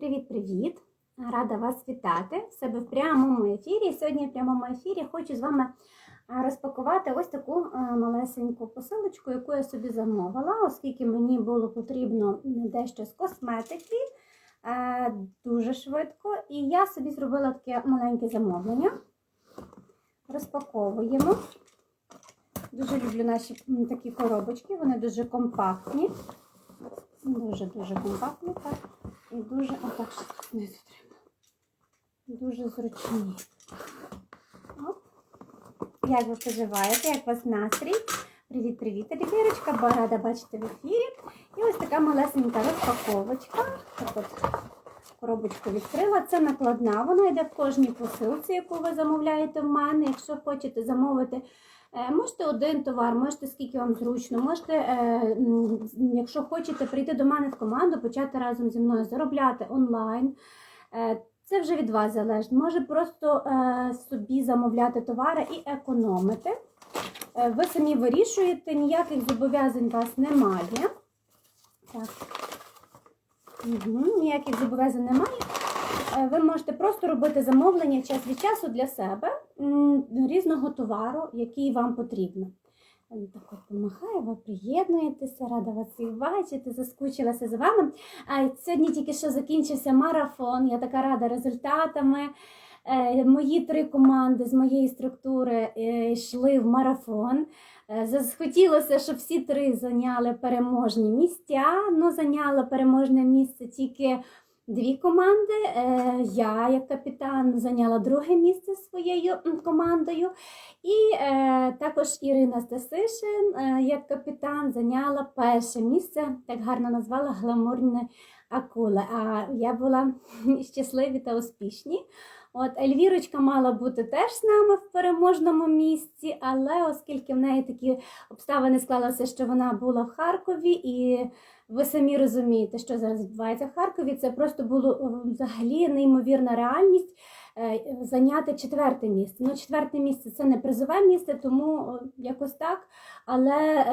Привіт-привіт! Рада вас вітати в себе в прямому ефірі. Сьогодні в прямому ефірі хочу з вами розпакувати ось таку малесеньку посилочку, яку я собі замовила, оскільки мені було потрібно дещо з косметики дуже швидко. І я собі зробила таке маленьке замовлення. Розпаковуємо. Дуже люблю наші такі коробочки, вони дуже компактні. Дуже-дуже компактні, так. Дуже отак ще тут знизу треба. Дуже зручні. Як ви поживаєте? Як у вас настрій? Привіт-привіт, Елівірочка, бо рада бачити в ефірі. І ось така малесенька розпаковочка. Так от коробочку відкрила. Це накладна, вона йде в кожній посилці, яку ви замовляєте в мене. Якщо хочете замовити Можете один товар, можете скільки вам зручно, можете, е, якщо хочете прийти до мене в команду, почати разом зі мною заробляти онлайн. Е, Це вже від вас залежить. Може просто е, собі замовляти товари і економити. Е, Ви самі вирішуєте, ніяких зобов'язань у вас немає. Так. Угу, ніяких зобов'язань немає. Е, Ви можете просто робити замовлення час від часу для себе різного товару, який вам потрібно. Так от ви приєднуєтеся, рада вас всіх бачити, заскучилася з вами. А сьогодні тільки що закінчився марафон. Я така рада результатами. Е, Мої три команди з моєї структури е, йшли в марафон. Захотілося, щоб всі три зайняли переможні місця. Ну, зайняла переможне місце тільки дві команди. Е, Я, як капітан, зайняла друге місце своєю командою. І е, також Ірина Стасишин, е, як капітан, зайняла перше місце, так гарно назвала гламурне акула. А я була щасливі та успішні. От Ельвірочка мала бути теж з нами в переможному місці, але оскільки в неї такі обставини склалися, що вона була в Харкові, і ви самі розумієте, що зараз відбувається в Харкові, це просто було е, взагалі неймовірна реальність е, зайняти четверте місце. Ну, четверте місце це не призове місце, тому е, якось так. Але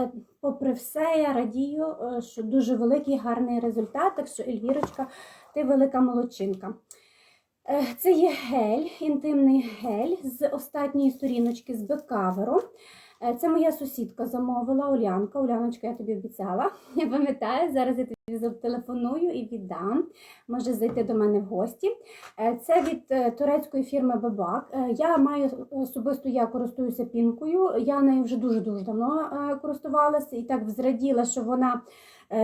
попри все, я радію, що дуже великий гарний результат. Так що, Ельвірочка, ти велика молодчинка. Е, Це є гель, інтимний гель з останньої сторіночки з бекаверу. Е, Це моя сусідка замовила Улянка. Уляночка, я тобі обіцяла. Я пам'ятаю, зараз я тобі зателефоную і віддам. Може зайти до мене в гості. Е, Це від турецької фірми Бебак. Е, Я маю особисто я користуюся пінкою. Я нею вже дуже-дуже давно користувалася і так зраділа, що вона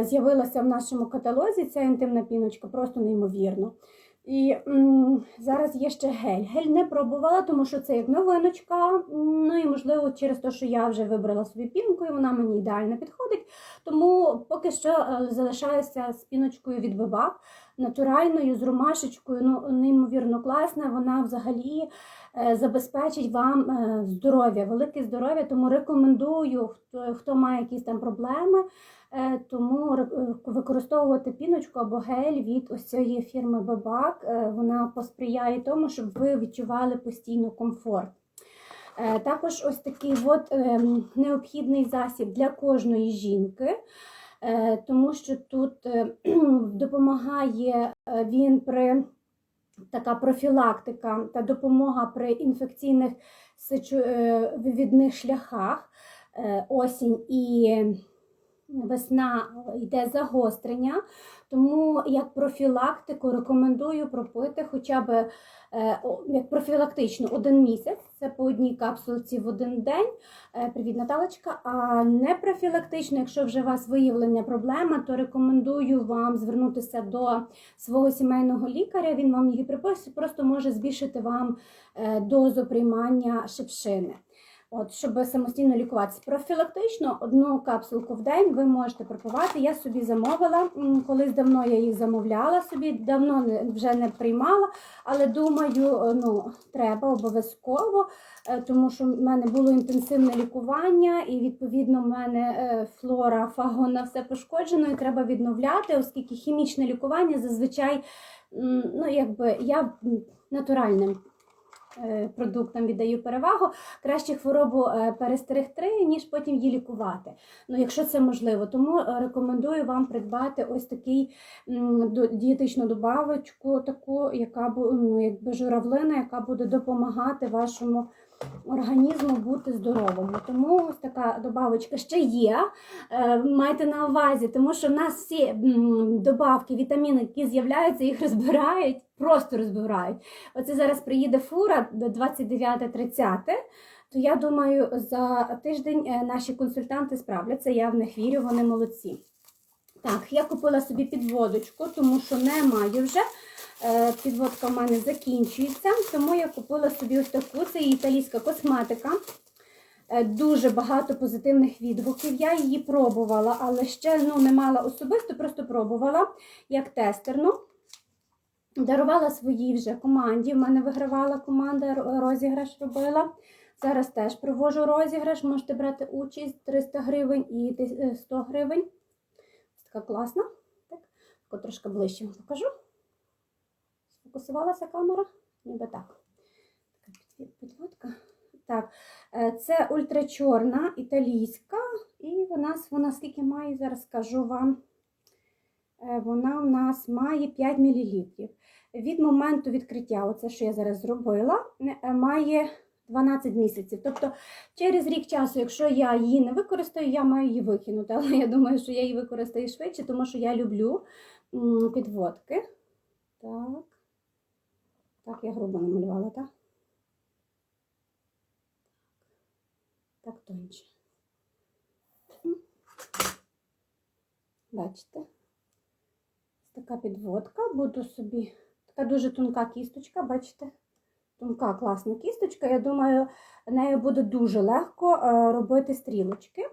з'явилася в нашому каталозі. Ця інтимна піночка просто неймовірно. І м, зараз є ще гель. Гель не пробувала, тому що це як новиночка. Ну і можливо, через те, що я вже вибрала собі пінку, і вона мені ідеально підходить. Тому поки що е, залишаюся з піночкою від Бебак, натуральною, з ромашечкою. Ну, неймовірно класна. Вона взагалі е, забезпечить вам е, здоров'я, велике здоров'я. Тому рекомендую, хто, хто має якісь там проблеми. Е, Тому е, використовувати піночку або гель від ось цієї фірми Бабак. Вона посприяє тому, щоб ви відчували постійно комфорт. Е, Також ось такий от ем, необхідний засіб для кожної жінки, е, тому що тут е, допомагає е, він при така профілактика та допомога при інфекційних е, вивідних шляхах. Е, Осінь і весна йде загострення, тому як профілактику рекомендую пропити хоча б е, як профілактично один місяць, це по одній капсулці в один день. Е, Привіт, Наталочка. А не профілактично, якщо вже у вас виявлення проблема, то рекомендую вам звернутися до свого сімейного лікаря. Він вам її приписує, просто може збільшити вам е, дозу приймання шипшини. От, щоб самостійно лікуватися. Профілактично одну капсулку в день ви можете пропивати. Я собі замовила. Колись давно я їх замовляла собі, давно вже не приймала, але думаю, е, ну, треба обов'язково, е, тому що в мене було інтенсивне лікування, і відповідно в мене е, флора, фагона все пошкоджено, і треба відновляти, оскільки хімічне лікування зазвичай, ну, якби я натуральним продуктам віддаю перевагу. Краще хворобу е, перестерегти, ніж потім її лікувати. Ну, якщо це можливо. Тому е, рекомендую вам придбати ось такий дієтичну добавочку, таку, яка ну, якби журавлина, яка буде допомагати вашому організму бути здоровим. Тому ось така добавочка ще є. Е, Майте на увазі, тому що в нас всі добавки, вітаміни, які з'являються, їх розбирають, просто розбирають. Оце зараз приїде фура до 29-30. То я думаю, за тиждень е, наші консультанти справляться. Я в них вірю, вони молодці. Так, я купила собі підводочку, тому що не маю вже. Е, Підводка в мене закінчується, тому я купила собі ось таку. Це італійська косметика. Е, Дуже багато позитивних відгуків. Я її пробувала, але ще ну, не мала особисто, просто пробувала як тестерну. Дарувала своїй вже команді. В мене вигравала команда, розіграш робила. Зараз теж провожу розіграш. Можете брати участь 300 гривень і е, 100 гривень. Така класна. Так, трошки ближче вам покажу. Сфокусувалася камера? Ніби так. Така підводка. Так, е, це ультрачорна, італійська, і вона, вона скільки має, зараз скажу вам. Е, Вона у нас має 5 мл. Від моменту відкриття, оце, що я зараз зробила, е, має 12 місяців. Тобто через рік часу, якщо я її не використаю, я маю її викинути. Але я думаю, що я її використаю швидше, тому що я люблю підводки. Так. Так, я грубо намалювала, так? Так, тоньше. Бачите? Така підводка, буду собі. Така дуже тонка кісточка, бачите? Тонка класна кісточка. Я думаю, нею буде дуже легко е, робити стрілочки.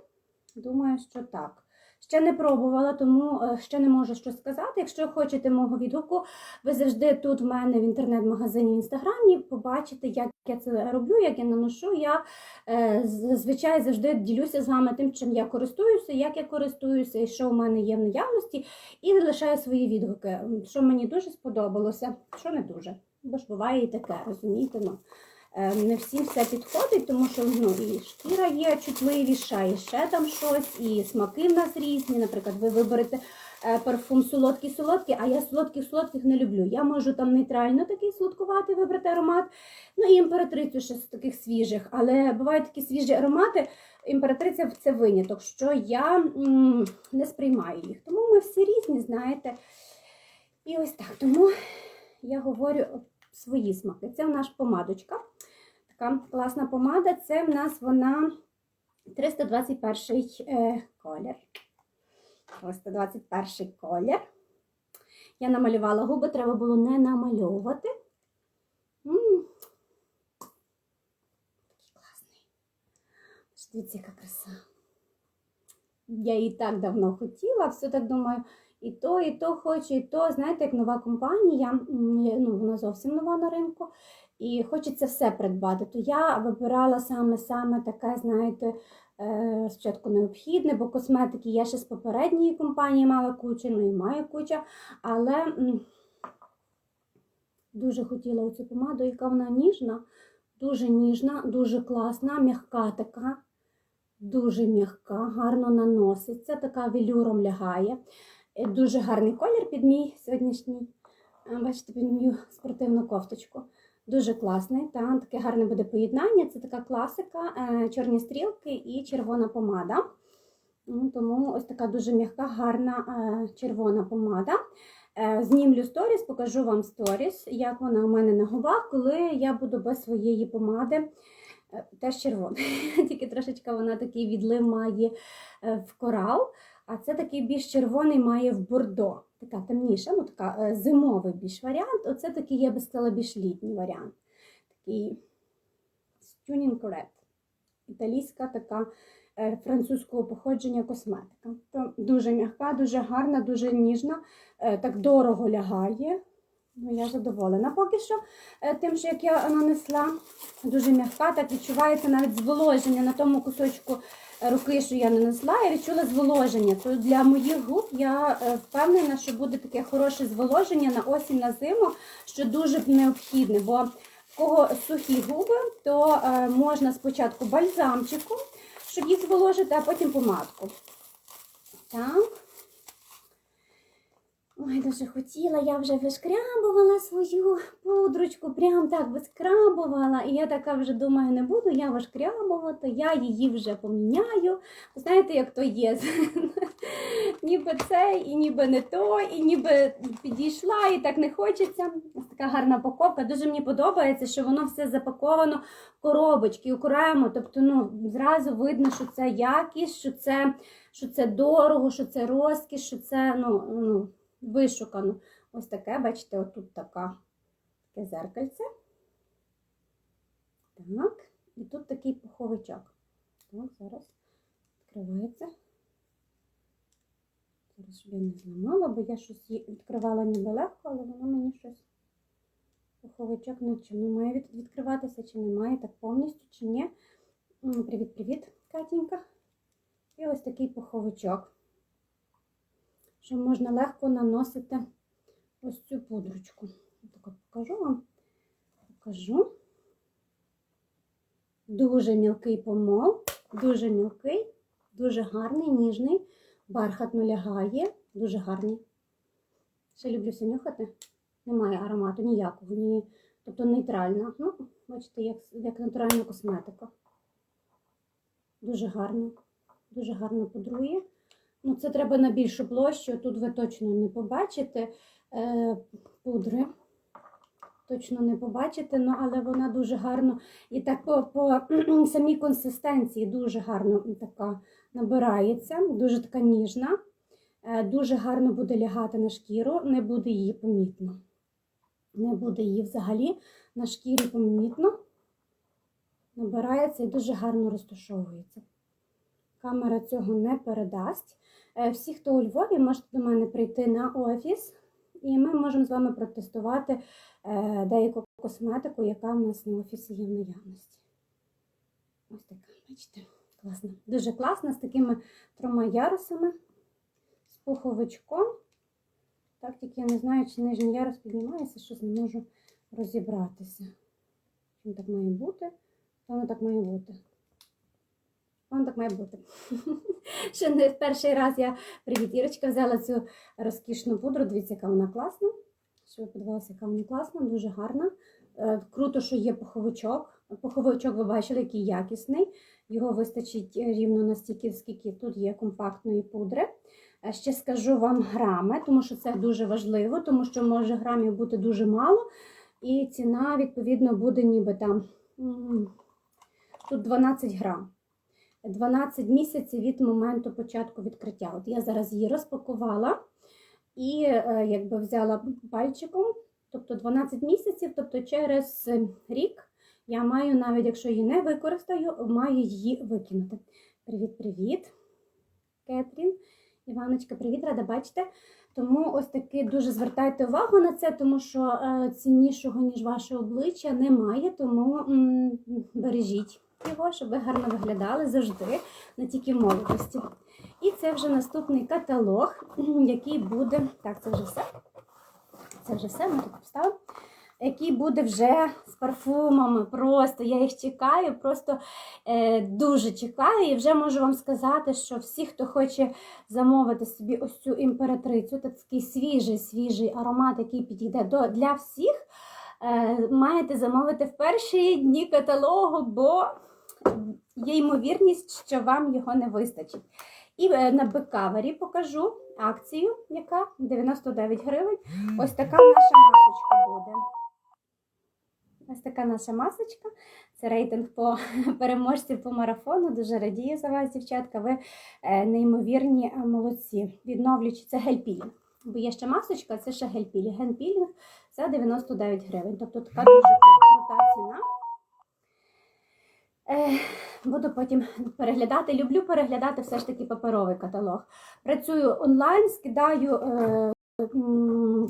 Думаю, що так. Ще не пробувала, тому е, ще не можу що сказати. Якщо хочете мого відгуку, ви завжди тут в мене в інтернет-магазині в інстаграмі побачите, як я це роблю, як я наношу. Я е, зазвичай завжди ділюся з вами тим, чим я користуюся, як я користуюся, і що в мене є в наявності, і лишаю свої відгуки, що мені дуже сподобалося, що не дуже. Бо ж буває і таке, розумієте? Ну, не всім все підходить, тому що ну, і шкіра є чутливіша, і ще там щось, і смаки в нас різні. Наприклад, ви виберете е, парфум солодкий-солодкий, а я солодких-солодких не люблю. Я можу там нейтрально такий солодкуватий вибрати аромат, ну і імператрицю ще з таких свіжих. Але бувають такі свіжі аромати, імператриця це виняток, що я м, не сприймаю їх. Тому ми всі різні, знаєте. І ось так. Тому я говорю свої смаки. Це в нас помадочка. Така класна помада. Це в нас вона 321 е, колір. 321 колір. Я намалювала губи, треба було не намальовувати. Такий класний. Дивіться, яка краса. Я її так давно хотіла, все так думаю, і то, і то хочу, і то. Знаєте, як нова компанія, ну, вона зовсім нова на ринку, і хочеться все придбати. То я вибирала саме саме таке, знаєте, е, спочатку необхідне, бо косметики я ще з попередньої компанії мала кучу, ну і маю куча, але дуже хотіла оцю помаду, яка вона ніжна, дуже ніжна, дуже класна, м'яка така. Дуже м'яка, гарно наноситься, така велюром лягає. Е, Дуже гарний колір під мій сьогоднішній. е, Бачите, під мою спортивну кофточку. Дуже класний. Та, таке гарне буде поєднання. Це така класика, е, чорні стрілки і червона помада. Ну, Тому ось така дуже м'яка, гарна е, червона помада. Е, Знімлю сторіс, покажу вам сторіс, як вона у мене на губах, коли я буду без своєї помади. Теж червона. Тільки трошечка вона такий відлив має в корал, а це такий більш червоний має в бордо. Така темніша, ну така е, зимовий більш варіант. Оце такий, я би сказала, більш літній варіант. Такий Tuning Red. Італійська така е, французького походження косметика. То дуже м'яка, дуже гарна, дуже ніжна, е, так дорого лягає. Ну, я задоволена поки що тим, що як я нанесла. Дуже м'яка, так відчувається навіть зволоження на тому кусочку руки, що я нанесла, я відчула зволоження. То для моїх губ я е, впевнена, що буде таке хороше зволоження на осінь, на зиму, що дуже необхідне. Бо В кого сухі губи, то е, можна спочатку бальзамчиком, щоб їх зволожити, а потім помадку. Так. Ой, дуже хотіла, я вже вишкрябувала свою пудрочку, прям так вискрабувала. І я така вже думаю, не буду я вишкрябувати, я її вже поміняю. Знаєте, як то є? ніби це, і ніби не то, і ніби підійшла, і так не хочеться. Ось така гарна упаковка. Дуже мені подобається, що воно все запаковано в коробочки, окремо. Тобто, ну, зразу видно, що це якість, що це, що це дорого, що це розкіш, що це ну, ну, вишукано. Ось таке, бачите, отут така, таке зеркальце. Так, і тут такий пуховичок. Так, зараз відкривається. Зараз, я не зламала, бо я щось відкривала ніби легко, але воно мені щось пуховичок не чи не має від- відкриватися, чи не має так повністю, чи ні. Привіт-привіт, Катінька. І ось такий пуховичок, що можна легко наносити ось цю пудрочку. Так покажу вам. Покажу. Дуже мілкий помол, дуже мілкий, дуже гарний, ніжний, бархатно лягає, дуже гарний. Ще люблю все нюхати. Немає аромату ніякого, ні. Тобто нейтральна. Ну, бачите, як, як натуральна косметика. Дуже гарно, дуже гарно пудрує. Ну, це треба на більшу площу. Тут ви точно не побачите е, пудри. Точно не побачите, ну, але вона дуже гарно і так по, по самій консистенції дуже гарно така набирається, дуже така ніжна, Е, дуже гарно буде лягати на шкіру, не буде її помітно. Не буде її взагалі на шкірі помітно. Набирається і дуже гарно розташовується. Камера цього не передасть. Е, Всі, хто у Львові, можете до мене прийти на офіс, і ми можемо з вами протестувати е, деяку косметику, яка в нас на офісі є в наявності. Ось така, бачите, класна. Дуже класна, з такими трьома ярусами, з пуховичком. Так, тільки я не знаю, чи нижній ярус піднімається, щось не можу розібратися. Чим так має бути? Воно так має бути. Воно так має бути. Ще не в перший раз я привіт, Ірочка, взяла цю розкішну пудру. Дивіться, яка вона класна. Що ви подивилися, яка вона класна, дуже гарна. Е, Круто, що є пуховичок. Пуховичок ви бачили, який якісний. Його вистачить рівно настільки, скільки тут є компактної пудри. Е, Ще скажу вам грами, тому що це дуже важливо, тому що може грамів бути дуже мало. І ціна, відповідно, буде ніби там тут 12 грам. 12 місяців від моменту початку відкриття. От я зараз її розпакувала і е, якби взяла пальчиком, тобто 12 місяців, тобто через рік я маю, навіть якщо її не використаю, маю її викинути. Привіт-привіт, Кетрін. Іваночка, привіт, рада бачити. Тому ось таки дуже звертайте увагу на це, тому що е, ціннішого, ніж ваше обличчя, немає, тому м, бережіть його, щоб ви гарно виглядали завжди, не тільки в молодості. І це вже наступний каталог, який буде. Так, це вже все. Це вже все, ми тут поставимо. Який буде вже з парфумами. Просто я їх чекаю, просто е, дуже чекаю. І вже можу вам сказати, що всі, хто хоче замовити собі ось цю імператрицю, такий свіжий, свіжий аромат, який підійде до, для всіх, е, маєте замовити в перші дні каталогу, бо є ймовірність, що вам його не вистачить. І е, на бекавері покажу акцію, яка 99 гривень. Ось така наша масочка буде. Ось така наша масочка. Це рейтинг по переможців по марафону. Дуже радію за вас, дівчатка. Ви е, неймовірні е, молодці. Відновлюючи це гель-пілінг. Бо є ще масочка, це ще гель-пілінг. Гель-пілінг за 99 гривень. Тобто така дуже Буду потім переглядати. Люблю переглядати все ж таки паперовий каталог. Працюю онлайн, скидаю е,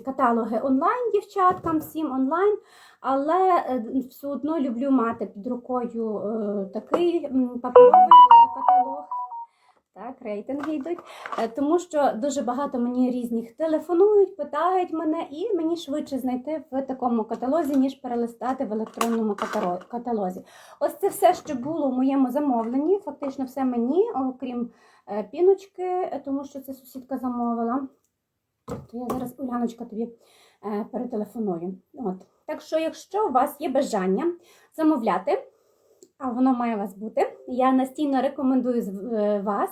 каталоги онлайн дівчаткам, всім онлайн, але е, все одно люблю мати під рукою е, такий паперовий. Так, рейтинги йдуть, Е, тому що дуже багато мені різних телефонують, питають мене, і мені швидше знайти в такому каталозі, ніж перелистати в електронному каталозі. Ось це все, що було в моєму замовленні. Фактично все мені, окрім е, піночки, е, тому що це сусідка замовила. То я зараз Уляночка тобі перетелефоную. От. Так що, якщо у вас є бажання замовляти, а воно має вас бути, я настійно рекомендую е, вас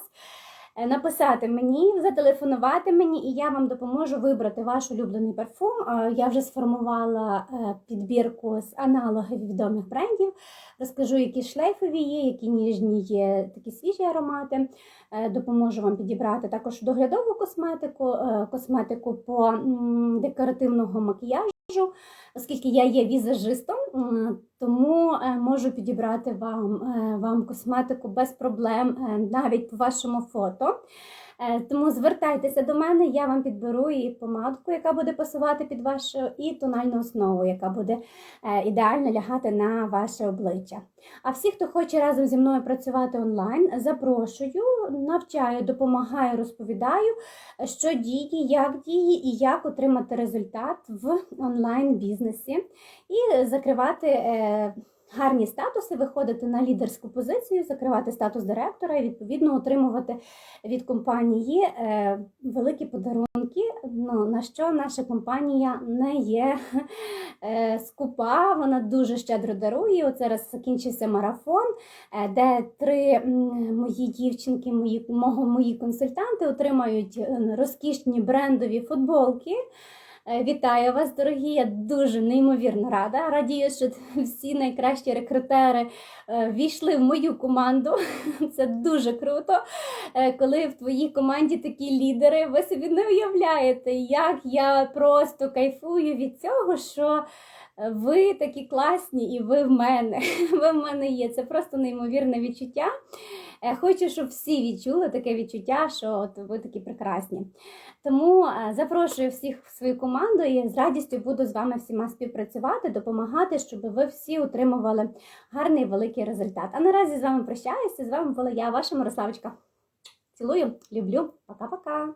е, написати мені, зателефонувати мені, і я вам допоможу вибрати ваш улюблений парфум. Е, Я вже сформувала підбірку з аналогів відомих брендів. Розкажу, які шлейфові є, які ніжні є, такі свіжі аромати. Допоможу вам підібрати також доглядову косметику, косметику по декоративного макіяжу. Оскільки я є візажистом, тому е, можу підібрати вам, е, вам косметику без проблем, е, навіть по вашому фото. Е, Тому звертайтеся до мене, я вам підберу і помадку, яка буде пасувати під вашу, і тональну основу, яка буде е, ідеально лягати на ваше обличчя. А всі, хто хоче разом зі мною працювати онлайн, запрошую, навчаю, допомагаю, розповідаю, що діє, як діє і як отримати результат в онлайн-бізнесі і закривати. Гарні статуси, виходити на лідерську позицію, закривати статус директора і відповідно отримувати від компанії е, великі подарунки. Ну, на що наша компанія не є е, скупа, вона дуже щедро дарує. От зараз закінчився марафон, е, де три мої дівчинки, мої, мого, мої консультанти отримають розкішні брендові футболки. Е, Вітаю вас, дорогі! Я дуже неймовірно рада. Радію, що всі найкращі рекрутери е, війшли в мою команду. Це дуже круто. Е, Коли в твоїй команді такі лідери, ви собі не уявляєте, як я просто кайфую від цього, що ви такі класні, і ви в мене. Ви в мене є. Це просто неймовірне відчуття. Е, Хочу, щоб всі відчули таке відчуття, що от ви такі прекрасні. Тому е, запрошую всіх в свою команду і з радістю буду з вами всіма співпрацювати, допомагати, щоб ви всі отримували гарний великий результат. А наразі з вами прощаюся. З вами була я, ваша Мирославочка. Цілую, люблю, пока-пока.